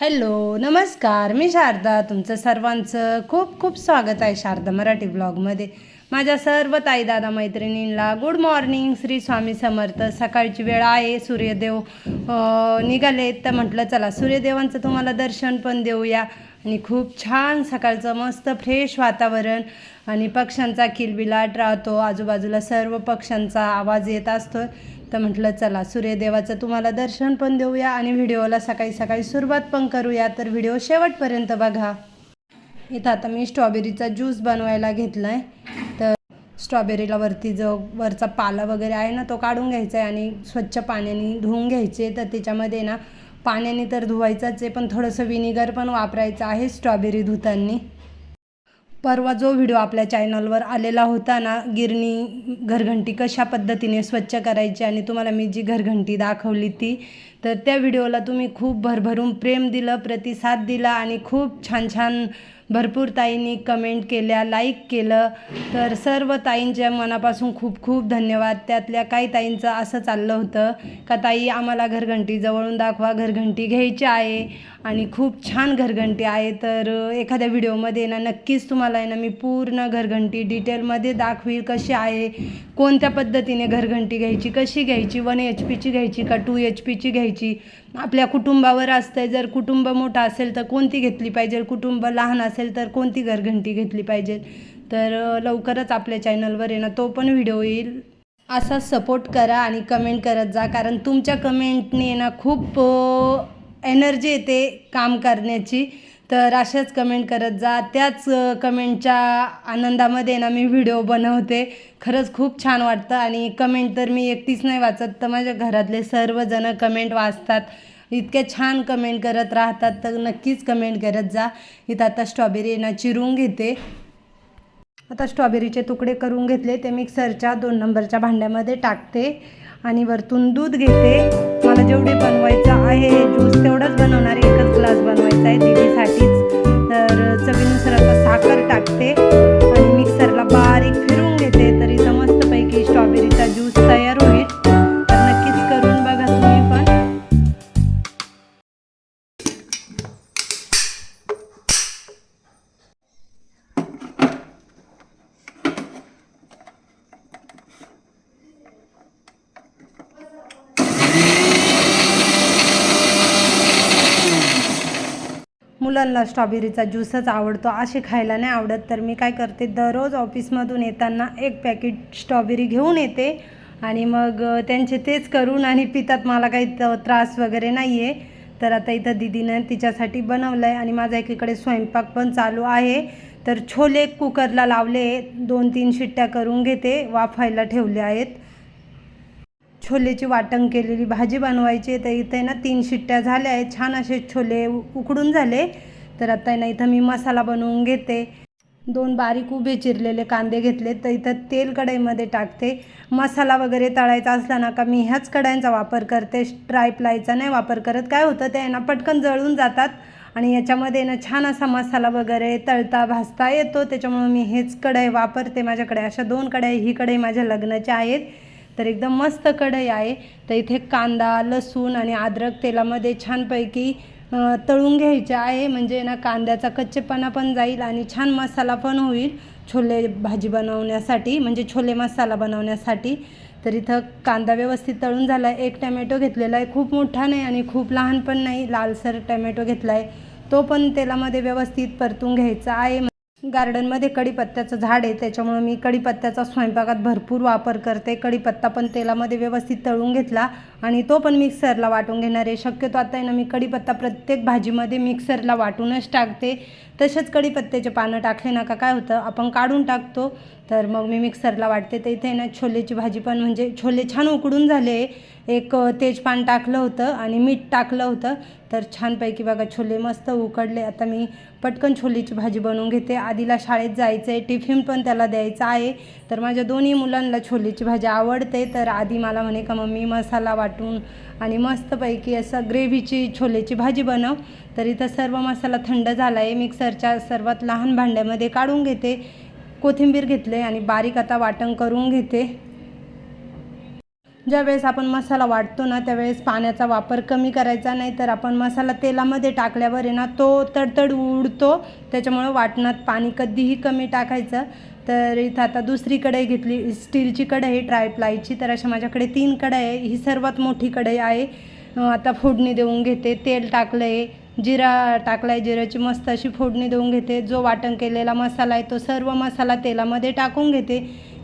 Hello नमस्कार. मी शारदा तुमचं सर्वांचं खूप खूप स्वागत आहे शारदा मराठी ब्लॉगमध्ये. माझ्या सर्व ताई दादा मैत्रिणींना गुड मॉर्निंग श्री स्वामी समर्थ. सकाळची वेळ आहे सूर्यदेव निघाले तर म्हटलं चला सूर्यदेवांचं तुम्हाला दर्शन पण देऊया. आणि खूप छान सकाळचं मस्त फ्रेश वातावरण. आणि पक्ष्यांचा किलबिलाट राहतो. आजूबाजूला सर्व पक्ष्यांचा आवाज येत असतो. तर म्हटलं चला सूर्यदेवाचं तुम्हाला दर्शन पण देऊया आणि व्हिडिओला सकाळी सकाळी सुरुवात पण करूया. तर व्हिडिओ शेवटपर्यंत बघा. इथं आता मी स्ट्रॉबेरीचा ज्यूस बनवायला घेतला आहे तर स्ट्रॉबेरीला वरती जो वरचा पाला वगैरे आहे ना तो काढून घ्यायचा आहे आणि स्वच्छ पाण्याने धुवून घ्यायचे. तर त्याच्यामध्ये ना पाण्याने तर धुवायचंच आहे पण थोडंसं विनिगर पण वापरायचं आहे स्ट्रॉबेरी धुतांनी. परवा जो व्हिडिओ आपल्या चॅनलवर आलेला होता ना गिरणी घरघंटी कशा पद्धतीने स्वच्छ करायची आणि तुम्हाला मी जी घरघंटी दाखवली ती तर त्या व्हिडिओला तुम्ही खूप भरभरून प्रेम दिलं प्रतिसाद दिला आणि खूप छान छान भरपूर ताईंनी कमेंट केल्या लाईक केलं. तर सर्व ताईंच्या मनापासून खूप खूप धन्यवाद. त्यातल्या काही ताईंचं असं चाललं होतं का ताई आम्हाला घरघंटी जवळून दाखवा. घरघंटी घ्यायची आहे आणि खूप छान घरघंटी आहे. तर एखाद्या व्हिडिओमध्ये ना नक्कीच तुम्हाला आहे ना मी पूर्ण घरघंटी डिटेलमध्ये दाखवील कशी आहे. कोणत्या पद्धतीने घरघंटी घ्यायची कशी घ्यायची वन एच पीची घ्यायची का टू एच पीची घ्यायची. आपल्या कुटुंबावर असतं जर कुटुंब मोठं असेल तर कोणती घेतली पाहिजे? कुटुंब लहान असेल असेल तर कोणती घरघंटी घेतली पाहिजे? तर लवकरच आपल्या चॅनलवर आहे ना तो पण व्हिडिओ येईल. असा सपोर्ट करा आणि कमेंट करत जा कारण तुमच्या कमेंटने ना खूप एनर्जी येते काम करण्याची. तर अशाच कमेंट करत जा. त्याच कमेंटच्या आनंदामध्ये ना मी व्हिडिओ बनवते. खरंच खूप छान वाटतं आणि कमेंट तर मी एकटीच नाही वाचत तर माझ्या घरातले सर्वजण कमेंट वाचतात. इतके छान कमेंट करत राहतात तर नक्कीच कमेंट करत जा. इथं आता स्ट्रॉबेरी ना चिरून घेते. आता स्ट्रॉबेरीचे तुकडे करून घेतले. ते मिक्सरच्या दोन नंबरच्या भांड्यामध्ये टाकते आणि वरतून दूध घेते. मला जेवढे बनवायचं आहे ज्यूस तेवढंच बनवणार एकच ग्लास बनवायचा आहे दीदीसाठीच तर चवीनुसार आता साखर टाकते. मुलांना स्ट्रॉबेरीचा ज्यूसच आवडतो असे खायला नाही आवडत. तर मी काय करते दररोज ऑफिसमधून येताना एक पॅकेट स्ट्रॉबेरी घेऊन येते आणि मग त्यांचे तेच करून आणि पितात. मला काही त- त्रास वगैरे नाही आहे तर आता इथं दिदीनं तिच्यासाठी बनवलं आहे आणि माझा एकीकडे स्वयंपाक पण चालू आहे. तर छोले कुकरला लावले दोन तीन शिट्ट्या करून घेते वाफायला ठेवले आहेत. छोलेची वाटण केलेली भाजी बनवायची आहे. तर इथे ना तीन शिट्ट्या झाल्या आहेत. छान असे छोले उ- उकडून झाले. तर आता ना इथं मी मसाला बनवून घेते. दोन बारीक उभे चिरलेले कांदे घेतले तर इथं तेल कढईमध्ये टाकते. मसाला वगैरे तळायचा असला ना का मी ह्याच कढयांचा वापर करते. ट्राय प्लायचा नाही वापर करत. काय होतं? ते आहे ना पटकन जळून जातात. आणि याच्यामध्ये ना छान असा मसाला वगैरे तळता भाजता येतो. त्याच्यामुळं मी हेच कढई वापरते. माझ्याकडे अशा दोन कढई ही कढई माझ्या लग्नाच्या आहेत. तर एकदम मस्त कढई आहे. तर इथे कांदा लसूण आणि अद्रक तेलामध्ये छानपैकी तळून घ्यायचे आहे. म्हणजे ना कांद्याचा कच्चेपणा पण जाईल आणि छान मसाला पण होईल छोले भाजी बनवण्यासाठी. म्हणजे छोले मसाला बनवण्यासाठी. तर इथं कांदा व्यवस्थित तळून झाला आहे एक टमॅटो घेतलेला आहे खूप मोठा नाही आणि खूप लहान पण नाही. लालसर टमॅटो घेतला आहे तो पण तेलामध्ये व्यवस्थित परतून घ्यायचा आहे. गार्डनमध्ये कढीपत्त्याचं झाड आहे त्याच्यामुळं मी कढीपत्त्याचा स्वयंपाकात भरपूर वापर करते. कढीपत्ता पण तेलामध्ये व्यवस्थित तळून घेतला आणि तो पण मिक्सरला वाटून घेणार आहे. शक्यतो आता आहे ना मी कढीपत्ता प्रत्येक भाजीमध्ये मिक्सरला वाटूनच टाकते. तसेच कढीपत्त्याचे पानं टाकले ना का काय होतं आपण काढून टाकतो तर मग मी मिक्सरला वाटते तर इथे ना छोलेची भाजी पण म्हणजे छोले छान उकडून झाले. एक तेजपान टाकलं होतं आणि मीठ टाकलं होतं तर छानपैकी बघा छोले मस्त उकडले. आता मी पटकन छोलेची भाजी बनवून घेते. आधीला शाळेत जायचं आहे टिफिन पण त्याला द्यायचा आहे. तर माझ्या दोन्ही मुलांना छोलेची भाजी आवडते तर आधी मला म्हणे का मम्मी मसाला वाटून आणि मस्तपैकी असं ग्रेव्हीची छोलेची भाजी बनव. तर इथं सर्व मसाला थंड झाला आहे मिक्सरच्या सर्वात लहान भांड्यामध्ये काढून घेते. कोथिंबीर घेतले आणि बारीक आता वाटण करून घेते. ज्यावेळेस आपण मसाला वाटतो ना त्यावेळेस पाण्याचा वापर कमी करायचा. नाही तर आपण मसाला तेलामध्ये टाकल्यावर आहे ना तो तडतड उडतो. त्याच्यामुळं वाटणात पाणी कधीही कमी टाकायचं. तर इथं आता दुसरी कढई घेतली. स्टीलची कढई ट्रायप्लायची तर अशा माझ्याकडे तीन कढई आहे. ही सर्वात मोठी कढई आहे. आता फोडणी देऊन घेते. तेल टाकलं आहे जिरा टाकला आहे जिऱ्याची मस्त अशी फोडणी देऊन घेते. जो वाटण केलेला मसाला आहे तो सर्व मसाला तेलामध्ये टाकून घेते.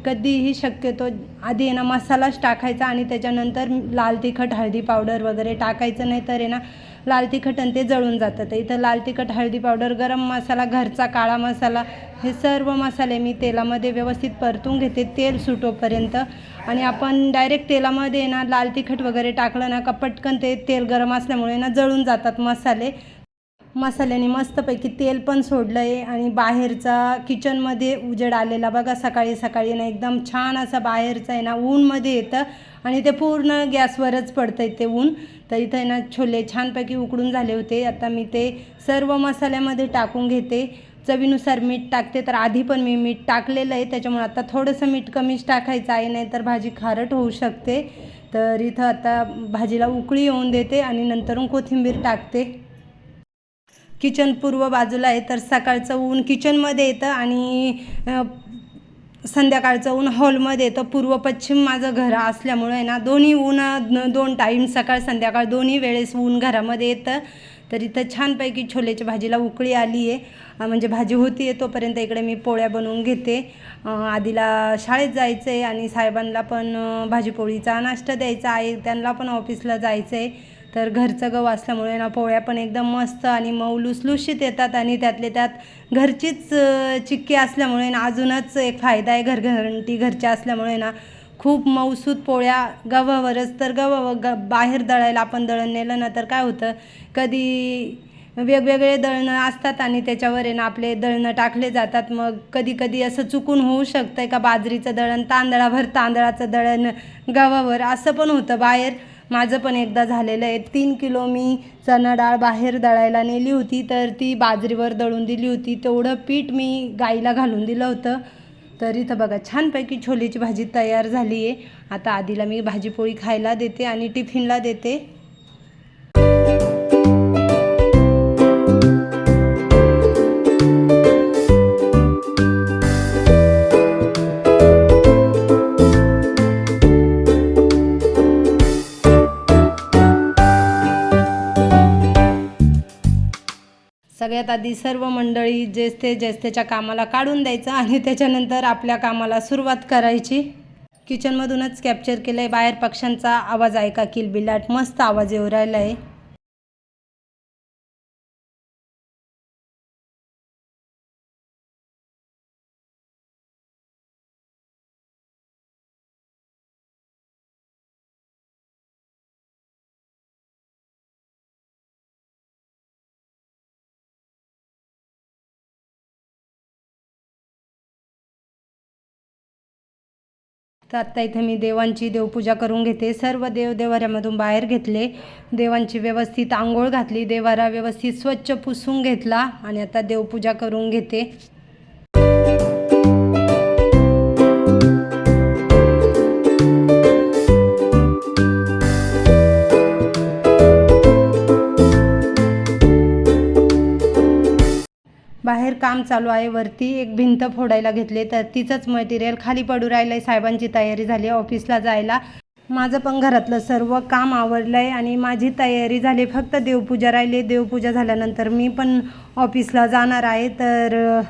कधीही शक्यतो आधी आहे ना मसालाच टाकायचा आणि त्याच्यानंतर लाल तिखट हळदी पावडर वगैरे टाकायचं नाही तर आहे ना लाल तिखट आणि ते जळून जातं. तर इथं लाल तिखट हळदी पावडर गरम मसाला घरचा काळा मसाला हे सर्व मसाले मी तेलामध्ये व्यवस्थित परतून घेते. तेल सुटोपर्यंत. आणि आपण डायरेक्ट तेलामध्ये ना लाल तिखट वगैरे टाकलं ना का पटकन ते तेल गरम असल्यामुळे ना जळून जातात मसाले. मसाल्याने मस्तपैकी तेल पण सोडलं आहे आणि बाहेरचा किचनमध्ये उजेड आलेला बघा सकाळी सकाळी ना एकदम छान असा बाहेरचा आहे ना ऊनमध्ये येतं. आणि ते पूर्ण गॅसवरच पडतं आहे ते ऊन. तर इथं आहे ना छोले छानपैकी उकडून झाले होते. आता मी ते सर्व मसाल्यामध्ये टाकून घेते. चवीनुसार मीठ टाकते. तर आधी पण मी मीठ टाकलेलं आहे. त्याच्यामुळे आता थोडंसं मीठ कमीच टाकायचं आहे. नाही तर भाजी खारट होऊ शकते. तर इथं आता भाजीला उकळी येऊन देते आणि नंतरून कोथिंबीर टाकते. किचन पूर्व बाजूला आहे. तर सकाळचं ऊन किचनमध्ये येतं आणि संध्याकाळचं ऊन हॉलमध्ये येतं पूर्व पश्चिम माझं घर असल्यामुळं आहे ना दोन्ही ऊन दोन टाईम सकाळ संध्याकाळ दोन्ही वेळेस ऊन घरामध्ये येतं. तर इथं छानपैकी छोलेच्या भाजीला उकळी आली आहे. म्हणजे भाजी होती आहे तोपर्यंत इकडे मी पोळ्या बनवून घेते. आधीला शाळेत जायचं आहे आणि साहेबांना पण भाजीपोळीचा नाश्ता द्यायचा आहे त्यांना पण ऑफिसला जायचं आहे तर घरचं गहू असल्यामुळे ना पोळ्या पण एकदम मस्त आणि मऊ लुसलुशीत येतात आणि त्यातले त्यात घरचीच चिक्की असल्यामुळे ना अजूनच एक फायदा आहे घरघरंटी घरच्या असल्यामुळे ना खूप मऊसूत पोळ्या गव्हावरच. तर गव्हा ग बाहेर दळायला आपण दळण नेलं ना तर काय होतं? कधी वेगवेगळे दळणं असतात आणि त्याच्यावर आहे ना आपले दळणं टाकले जातात. मग कधी कधी असं चुकून होऊ शकतं आहे का? बाजरीचं दळण तांदळाभर तांदळाचं दळण गव्हावर असं पण होतं बाहेर. माझं पण एकदा झालेलं आहे. तीन किलो मी चणा डाळ बाहेर दळायला नेली होती तर ती बाजरीवर दळून दिली होती. तेवढं पीठ मी गाईला घालून दिलं होतं. तर इथं बघा छानपैकी छोलेची भाजी तयार झाली आहे. आता आधीला मी भाजीपोळी खायला देते आणि टिफिनला देते. सगळ्यात आधी सर्व मंडळी जेस्ते जेस्तेच्या कामाला काढून द्यायचं आणि त्याच्यानंतर आपल्या कामाला सुरुवात करायची. किचनमधूनच कॅप्चर केलं आहे बाहेर पक्ष्यांचा आवाज ऐका किलबिलाट. मस्त आवाज येऊ राहिला आहे तर आत्ता इथे मी देवांची देवपूजा करून घेते. सर्व देव देवाऱ्यामधून बाहेर घेतले. देवांची व्यवस्थित आंघोळ घातली. देवारा व्यवस्थित स्वच्छ पुसून घेतला आणि आता देवपूजा करून घेते. बाहेर काम चालू आहे वरती एक भिंत फोडायला घेतले तर तिचंच मटेरियल खाली पडू राहिलं आहे साहेबांची तयारी झाली ऑफिसला जायला. माझं पण घरातलं सर्व काम आवडलं आहे आणि माझी तयारी झाली. फक्त देवपूजा राहिली. देवपूजा झाल्यानंतर मी पण ऑफिसला जाणार आहे. तर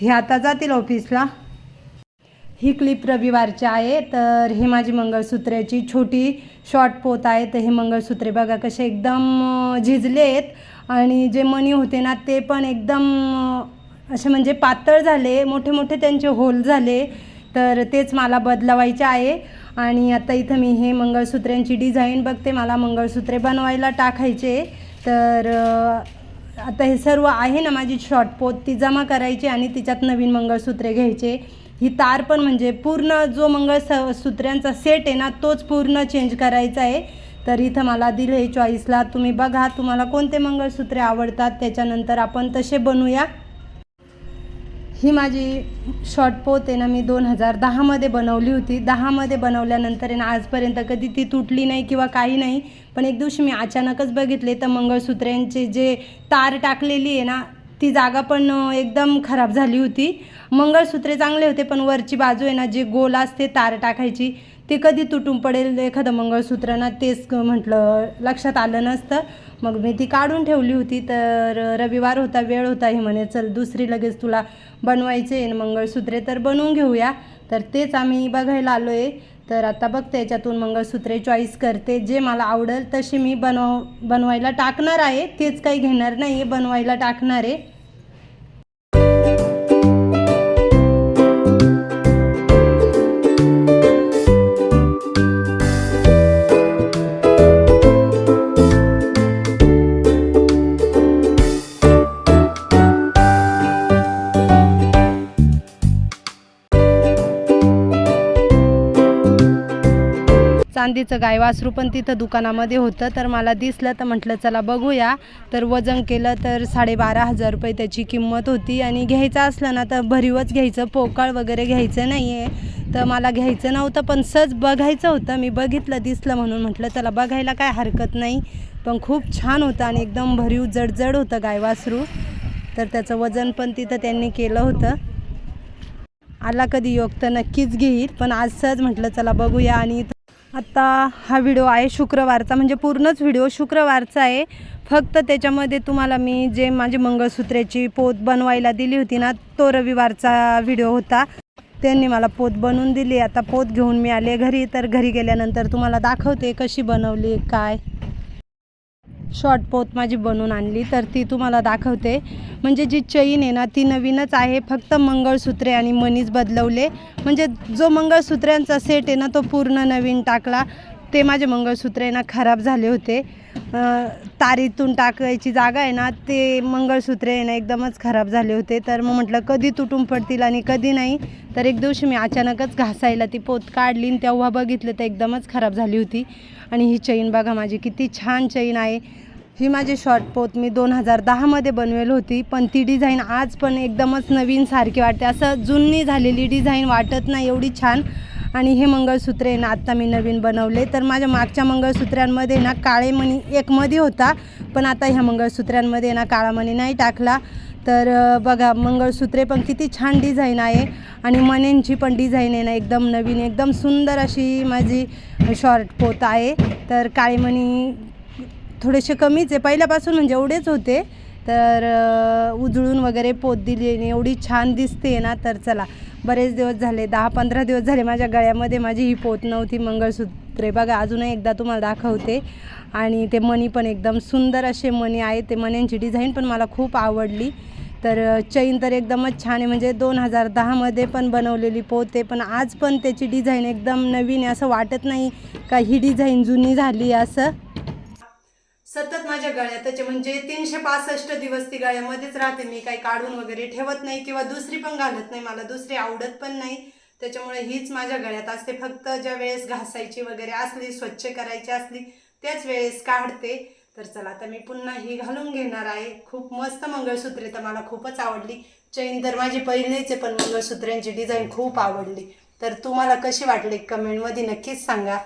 हे आता जातील ऑफिसला ही क्लिप रविवारची आहे. तर ही माझी मंगळसूत्राची छोटी शॉर्ट पोत आहे. तर हे मंगळसूत्रे बघा कसे एकदम झिजले आहेत आणि जे मणी होते ना ते पण एकदम असे म्हणजे पातळ झाले मोठे मोठे त्यांचे होल झाले तर तेच मला बदलवायचे आहे. आणि आता इथं मी हे मंगळसूत्रांची डिझाईन बघते मला मंगळसूत्रे बनवायला टाकायचे. तर आता हे सर्व आहे ना माझी शॉर्ट पोत ती जमा करायची आणि तिच्यात नवीन मंगळसूत्रे घ्यायचे. ही तार पण म्हणजे पूर्ण जो मंगळ सूत्र्यांचा सेट आहे ना तोच पूर्ण चेंज करायचा आहे. तर इथं मला दिलं आहे चॉईसला तुम्ही बघा तुम्हाला कोणते मंगळसूत्रे आवडतात? त्याच्यानंतर आपण तसे बनवूया ही माझी शॉर्ट पोत आहे ना मी दोन हजार दहामध्ये बनवली होती. दहामध्ये बनवल्यानंतर आहे ना आजपर्यंत कधी ती तुटली नाही किंवा काही नाही. पण एक दिवशी मी अचानकच बघितले तर मंगळसूत्र्यांचे जे तार टाकलेली आहे ना ती जागा पण एकदम खराब झाली होती. मंगळसूत्रे चांगले होते पण वरची बाजू आहे ना जे गोल असते तार टाकायची ते कधी तुटून पडेल एखादं मंगळसूत्र ना तेच म्हटलं लक्षात आलं नसतं. मग मी ती काढून ठेवली होती तर रविवार होता वेळ होता. हे म्हणे चल दुसरी लगेच तुला बनवायचे आहे मंगळसूत्रे तर बनवून घेऊया. तर तेच आम्ही बघायला आलो आहे तर आता बघते याच्यातून मंगळसूत्रे चॉईस करते. जे मला आवडेल तशी मी बनव बनवायला टाकणार आहे. तेच काही घेणार नाही आहे बनवायला टाकणार आहे. चांदीचं गाय वासरू पण तिथं दुकानामध्ये होतं. तर मला दिसलं तर म्हटलं चला बघूया. तर वजन केलं तर साडेबारा हजार रुपये त्याची किंमत होती. आणि घ्यायचं असलं ना तर भरीवच घ्यायचं पोकळ वगैरे घ्यायचं नाही आहे तर मला घ्यायचं नव्हतं पण सज बघायचं होतं. मी बघितलं दिसलं म्हणून म्हटलं चला बघायला काय हरकत नाही. पण खूप छान होतं आणि एकदम भरीव जडजड होतं गाय वासरू तर त्याचं वजन पण तिथं त्यांनी केलं होतं. आला कधी योग तर नक्कीच घेईल. पण आज सहज म्हटलं चला बघूया. आणि आत्ता हा व्हिडिओ आहे शुक्रवारचा म्हणजे पूर्णच व्हिडिओ शुक्रवारचा आहे. फक्त त्याच्यामध्ये तुम्हाला मी जे माझी मंगळसूत्राची पोत बनवायला दिली होती ना तो रविवारचा व्हिडिओ होता. त्यांनी मला पोत बनवून दिली. आता पोत घेऊन मी आले घरी. तर घरी गेल्यानंतर तुम्हाला दाखवते कशी बनवली काय. शॉर्टपोत माझी बनवून आणली तर ती तुम्हाला दाखवते. म्हणजे जी चैन आहे ना ती नवीनच आहे फक्त मंगळसूत्रे आणि मनीच बदलवले. म्हणजे जो मंगळसूत्र्यांचा सेट आहे ना तो पूर्ण नवीन टाकला. ते माझे मंगळसूत्रे आहे ना खराब झाले होते. तारीतून टाकायची जागा आहे ना ते मंगळसूत्रे आहे ना एकदमच खराब झाले होते. तर मग म्हटलं कधी तुटून पडतील आणि कधी नाही. तर एक दिवशी मी अचानकच घासायला ती पोत काढली आणि तेव्हा बघितलं तर एकदमच खराब झाली होती. आणि ही चैन बघा माझी किती छान चैन आहे. ही माझी शॉर्ट पोत मी दोन हजार दहामध्ये बनवेल होती पण ती डिझाईन आज पण एकदमच नवीन सारखी वाटते. असं जुनी झालेली डिझाईन वाटत नाही एवढी छान. आणि हे मंगळसूत्रे आहे ना आत्ता मी नवीन बनवले. तर माझ्या मागच्या मंगळसूत्रांमध्ये ना काळे मणी एक होता पण आता ह्या मंगळसूत्रांमध्ये ना काळा मणी नाही टाकला. तर बघा मंगळसूत्रे पण किती छान डिझाईन आहे आणि मण्यांची पण डिझाईन आहे ना एकदम नवीन एकदम सुंदर अशी माझी शॉर्ट पोत आहे. तर काळे मणी थोडेसे कमीच आहे. पहिल्यापासून म्हणजे एवढेच होते. तर उजळून वगैरे पोत दिली आणि एवढी छान दिसते ना तर चला. बरेच दिवस झाले दहा पंधरा दिवस झाले माझ्या गळ्यामध्ये माझी ही पोत नव्हती मंगळसूत्रे. बघा अजूनही एकदा तुम्हाला दाखवते. आणि ते मणी पण एकदम सुंदर असे मणी आहे ते मण्यांची डिझाईन पण मला खूप आवडली. तर चैन तर एकदमच छान आहे. म्हणजे दोन हजार दहामध्ये पण बनवलेली पोते पण आज पण त्याची डिझाईन एकदम नवीन आहे. असं वाटत नाही का ही डिझाईन जुनी झाली असं? सतत माझ्या गळ्यातच म्हणजे तीनशे पासष्ट दिवस ती गळ्यामध्येच राहते. मी काही काढून वगैरे ठेवत नाही किंवा दुसरी पण घालत नाही. मला दुसरी आवडत पण नाही. त्याच्यामुळे हीच माझ्या गळ्यात असते. फक्त ज्या वेळेस घासायची वगैरे असली स्वच्छ करायची असली त्याच वेळेस काढते. तर चला आता मी पुन्हा ही घालून घेणार आहे. खूप मस्त मंगळसूत्रे तर मला खूपच आवडली. चैन तर माझी पहिलीच आहे पण मंगळसूत्र्यांची डिझाईन खूप आवडली. तर तुम्हाला कशी वाटली? कमेंटमध्ये नक्कीच सांगा.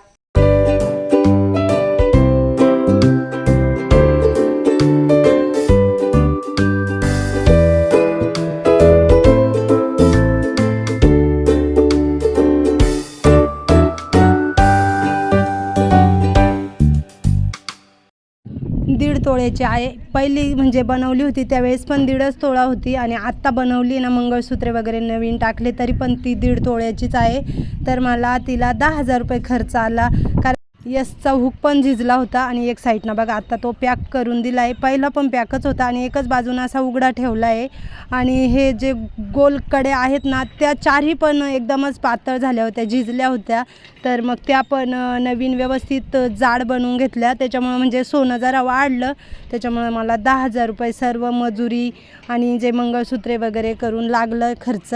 तोळ्याची आहे. पहिली म्हणजे बनवली होती त्यावेळेस पण दीडच तोळा होती आणि आत्ता बनवली ना मंगळसूत्रे वगैरे नवीन टाकले तरी पण ती दीड तोळ्याचीच आहे. तर मला तिला दहा हजार रुपये खर्च आला. कारण यसचा हुक पण झिजला होता आणि एक साईडनं बघा आता तो पॅक करून दिला आहे पहिला पण पॅकच होता आणि एकच बाजूनं असा उघडा ठेवला आहे आणि हे जे गोलकडे आहेत ना त्या चारही पण एकदमच पातळ झाल्या होत्या झिजल्या होत्या. तर मग त्या पण नवीन व्यवस्थित जाड बनवून घेतल्या. त्याच्यामुळं म्हणजे सोनं जरा वाढलं. त्याच्यामुळं मला दहा हजार रुपये सर्व मजुरी आणि जे मंगळसूत्रे वगैरे करून लागलं खर्च.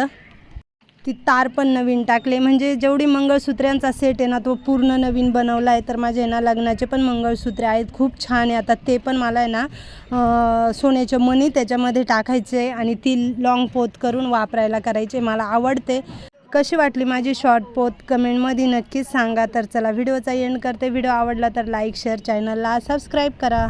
ती तार पण नवीन टाकले. म्हणजे जेवढी मंगळसूत्र्यांचा सेट आहे ना तो पूर्ण नवीन बनवला आहे. तर माझे ना लग्नाचे पण मंगळसूत्रे आहेत. खूप छान आहे. आता ते पण मला आहे ना सोन्याच्या सोन्याचे मणी त्याच्यामध्ये टाकायचे आणि ती लॉंग पोत करून वापरायला करायचे. मला आवडते. कशी वाटली माझी शॉर्ट पोत? कमेंटमध्ये नक्कीच सांगा. तर चला व्हिडिओचा एंड करते. व्हिडिओ आवडला तर लाईक शेअर चॅनलला सबस्क्राईब करा.